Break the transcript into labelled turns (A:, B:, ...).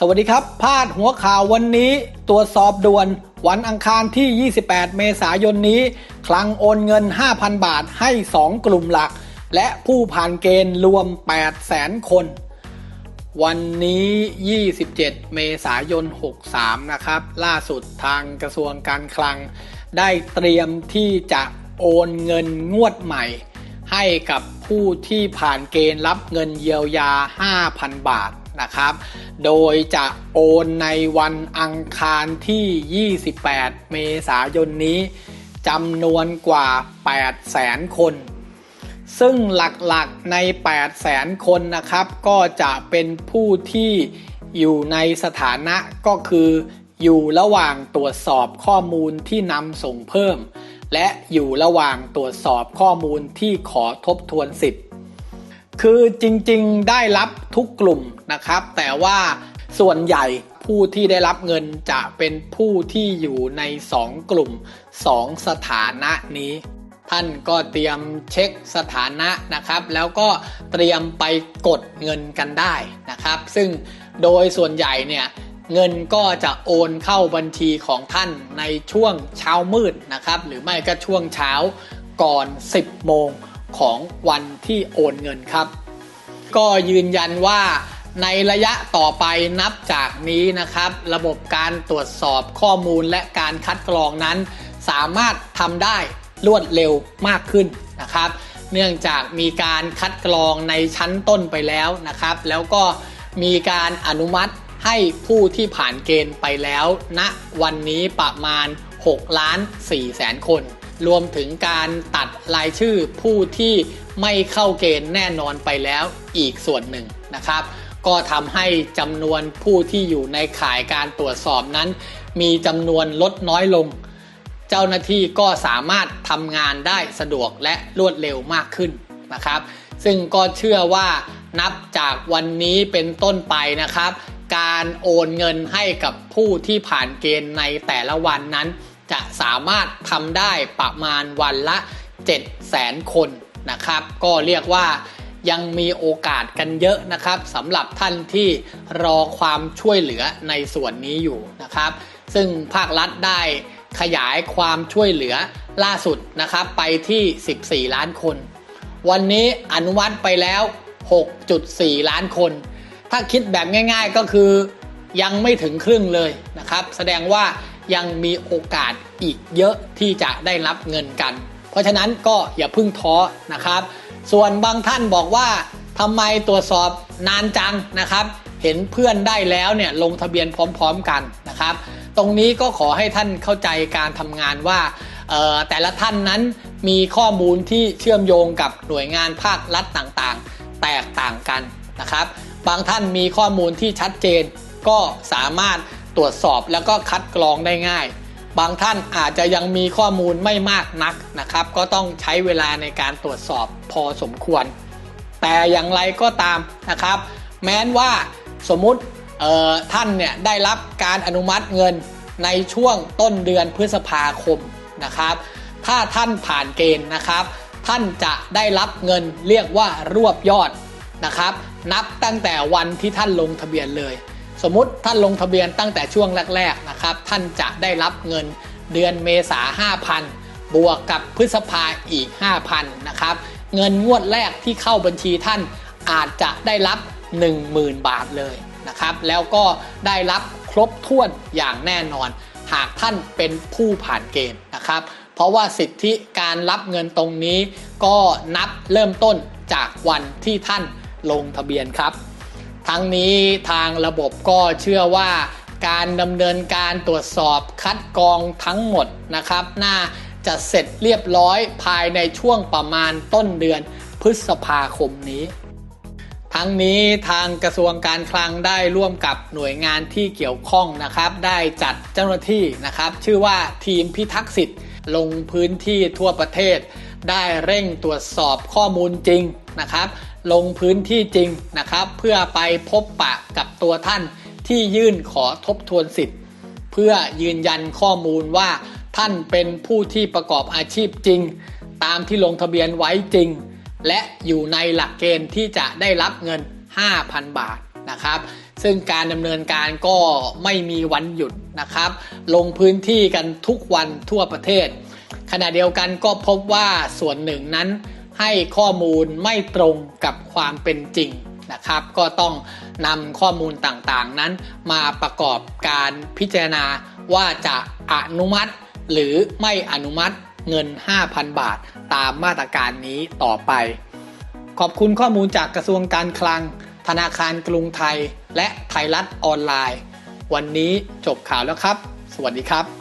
A: สวัสดีครับ พาดหัวข่าววันนี้ตรวจสอบด่วน วันอังคารที่ 28 เมษายนนี้ คลังโอนเงิน 5,000 บาทให้ 2 กลุ่มหลัก และผู้ผ่านเกณฑ์รวม 800,000 คน วันนี้ 27 เมษายน 63 นะครับ ล่าสุดทางกระทรวงการคลัง ได้เตรียมที่จะโอนเงินงวดใหม่ ให้กับผู้ที่ผ่านเกณฑ์รับเงินเยียวยา 5,000 บาท นะครับ โดยจะโอนในวันอังคารที่ 28 เมษายนนี้จำนวนกว่า8 0 0 0 0คน ซึ่งหลักๆใน8 0 0 0 0คนนะครับ ก็จะเป็นผู้ที่อยู่ในสถานะก็คืออยู่ระหว่างตรวจสอบข้อมูลที่นำส่งเพิ่ม และอยู่ระหว่างตรวจสอบข้อมูลที่ขอทบทวนสิทธิ์ คือจริงๆได้รับทุกกลุ่มนะครับ แต่ว่าส่วนใหญ่ผู้ที่ได้รับเงินจะเป็นผู้ที่อยู่ใน 2 กลุ่ม 2 สถานะนี้ ท่านก็เตรียมเช็คสถานะนะครับ แล้วก็เตรียมไปกดเงินกันได้นะครับ ซึ่งโดยส่วนใหญ่เนี่ยเงินก็จะโอนเข้าบัญชีของท่านในช่วงเช้ามืดนะครับ หรือไม่ก็ช่วงเช้าก่อน 10 โมง ของวันที่โอนเงินครับ ก็ยืนยันว่าในระยะต่อไปนับจากนี้นะครับ ระบบการตรวจสอบข้อมูลและการคัดกรองนั้น สามารถทำได้รวดเร็วมากขึ้นนะครับ เนื่องจากมีการคัดกรองในชั้นต้นไปแล้วนะครับ แล้วก็มีการอนุมัติให้ผู้ที่ผ่านเกณฑ์ไปแล้วณนะวันนี้ประมาณ 6 ล้าน4แสนคน รวมถึงการตัดรายชื่อผู้ที่ไม่เข้าเกณฑ์แน่นอนไปแล้วอีกส่วนหนึ่งนะครับ ก็ทำให้จำนวนผู้ที่อยู่ในข่ายการตรวจสอบนั้น มีจำนวนลดน้อยลง เจ้าหน้าที่ก็สามารถทำงานได้สะดวกและรวดเร็วมากขึ้นนะครับ ซึ่งก็เชื่อว่านับจากวันนี้เป็นต้นไปนะครับ การโอนเงินให้กับผู้ที่ผ่านเกณฑ์ในแต่ละวันนั้น จะสามารถทำได้ประมาณวันละ 7 0 0 0 0 0 คนนะครับ ก็เรียกว่ายังมีโอกาสกันเยอะนะครับสำหรับท่านที่รอความช่วยเหลือในส่วนนี้อยู่นะครับ ซึ่งภาครัฐได้ขยายความช่วยเหลือล่าสุดนะครับไปที่ 14 ล้านคน วันนี้อนุมัติไปแล้ว 6.4 ล้านคน ถ้าคิดแบบง่าย ๆก็คือยังไม่ถึงครึ่งเลยนะครับ แสดงว่า ยังมีโอกาสอีกเยอะที่จะได้รับเงินกัน เพราะฉะนั้นก็อย่าพึ่งท้อนะครับ ส่วนบางท่านบอกว่าทำไมตรวจสอบนานจังนะครับ เห็นเพื่อนได้แล้วเนี่ยลงทะเบียนพร้อมๆกันนะครับ ตรงนี้ก็ขอให้ท่านเข้าใจการทำงานว่าแต่ละท่านนั้นมีข้อมูลที่เชื่อมโยงกับหน่วยงานภาครัฐต่างๆ แตกต่างกันนะครับ บางท่านมีข้อมูลที่ชัดเจนก็สามารถ ตรวจสอบแล้วก็คัดกรองได้ง่าย บางท่านอาจจะยังมีข้อมูลไม่มากนักนะครับ ก็ต้องใช้เวลาในการตรวจสอบพอสมควร แต่อย่างไรก็ตามนะครับ แม้นว่าสมมุติท่านเนี่ยได้รับการอนุมัติเงินในช่วงต้นเดือนพฤษภาคมนะครับ ถ้าท่านผ่านเกณฑ์นะครับ ท่านจะได้รับเงินเรียกว่ารวบยอดนะครับ นับตั้งแต่วันที่ท่านลงทะเบียนเลย สมมติท่านลงทะเบียนตั้งแต่ช่วงแรกๆนะครับ ท่านจะได้รับเงินเดือนเมษา5,000 บวกกับพฤษภาอีก 5,000 นะครับ เงินงวดแรกที่เข้าบัญชีท่านอาจจะได้รับ 10,000 บาทเลยนะครับ แล้วก็ได้รับครบถ้วนอย่างแน่นอน หากท่านเป็นผู้ผ่านเกณฑ์นะครับ เพราะว่าสิทธิการรับเงินตรงนี้ ก็นับเริ่มต้นจากวันที่ท่านลงทะเบียนครับ ทั้งนี้ทางระบบก็เชื่อว่าการดำเนินการตรวจสอบคัดกรองทั้งหมดนะครับ น่าจะเสร็จเรียบร้อยภายในช่วงประมาณต้นเดือนพฤษภาคมนี้ ทั้งนี้ทางกระทรวงการคลังได้ร่วมกับหน่วยงานที่เกี่ยวข้องนะครับ ได้จัดเจ้าหน้าที่นะครับ ชื่อว่าทีมพิทักษ์สิทธิ์ลงพื้นที่ทั่วประเทศ ได้เร่งตรวจสอบข้อมูลจริงนะครับ ลงพื้นที่จริงนะครับ เพื่อไปพบปะกับตัวท่านที่ยื่นขอทบทวนสิทธิ์ เพื่อยืนยันข้อมูลว่าท่านเป็นผู้ที่ประกอบอาชีพจริง ตามที่ลงทะเบียนไว้จริง และอยู่ในหลักเกณฑ์ที่จะได้รับเงิน 5,000 บาทนะครับ ซึ่งการดำเนินการก็ไม่มีวันหยุดนะครับ ลงพื้นที่กันทุกวันทั่วประเทศ ขณะเดียวกันก็พบว่าส่วนหนึ่งนั้น ให้ข้อมูลไม่ตรงกับความเป็นจริงนะครับ ก็ต้องนำข้อมูลต่างๆ นั้นมาประกอบการพิจารณาว่าจะอนุมัติ หรือไม่อนุมัติเงิน 5,000 บาทตามมาตรการนี้ต่อไป ขอบคุณข้อมูลจากกระทรวงการคลัง ธนาคารกรุงไทย และไทยรัฐออนไลน์ วันนี้จบข่าวแล้วครับ สวัสดีครับ